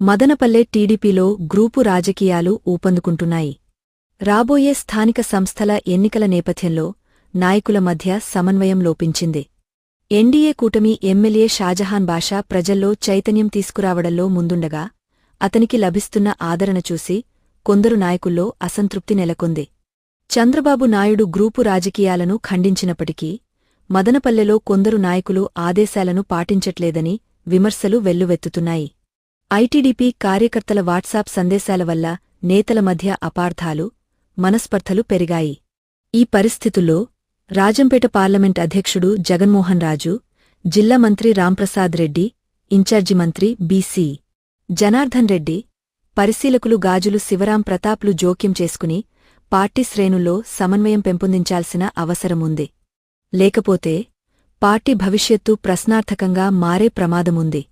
మదనపల్లె టీడీపీలో గ్రూపు రాజకీయాలు ఊపందుకుంటున్నాయి. రాబోయే స్థానిక సంస్థల ఎన్నికల నేపథ్యంలో నాయకుల మధ్య సమన్వయం లోపించింది. ఎన్డీఏ కూటమి ఎమ్మెల్యే షాజహాన్ బాషా ప్రజల్లో చైతన్యం తీసుకురావడంలో ముందుండగా అతనికి లభిస్తున్న ఆదరణ చూసి కొందరు నాయకుల్లో అసంతృప్తి నెలకొంది. చంద్రబాబు నాయుడు గ్రూపు రాజకీయాలను ఖండించినప్పటికీ మదనపల్లెలో కొందరు నాయకులు ఆదేశాలను పాటించట్లేదని విమర్శలు వెల్లువెత్తుతున్నాయి. ఐటీడీపీ కార్యకర్తల వాట్సాప్ సందేశాల వల్ల నేతల మధ్య అపార్థాలు మనస్పర్ధలు పెరిగాయి. ఈ పరిస్థితుల్లో రాజంపేట పార్లమెంట్ అధ్యక్షుడు జగన్మోహన్ రాజు జిల్లా మంత్రి రాంప్రసాద్ రెడ్డి ఇన్ఛార్జి మంత్రి బీసీ జనార్దన్ రెడ్డి పరిశీలకులు గాజులు శివరాం ప్రతాప్లు జోక్యం చేసుకుని పార్టీ శ్రేణుల్లో సమన్వయం పెంపొందించాల్సిన అవసరముంది. లేకపోతే పార్టీ భవిష్యత్తు ప్రశ్నార్థకంగా మారే ప్రమాదముంది.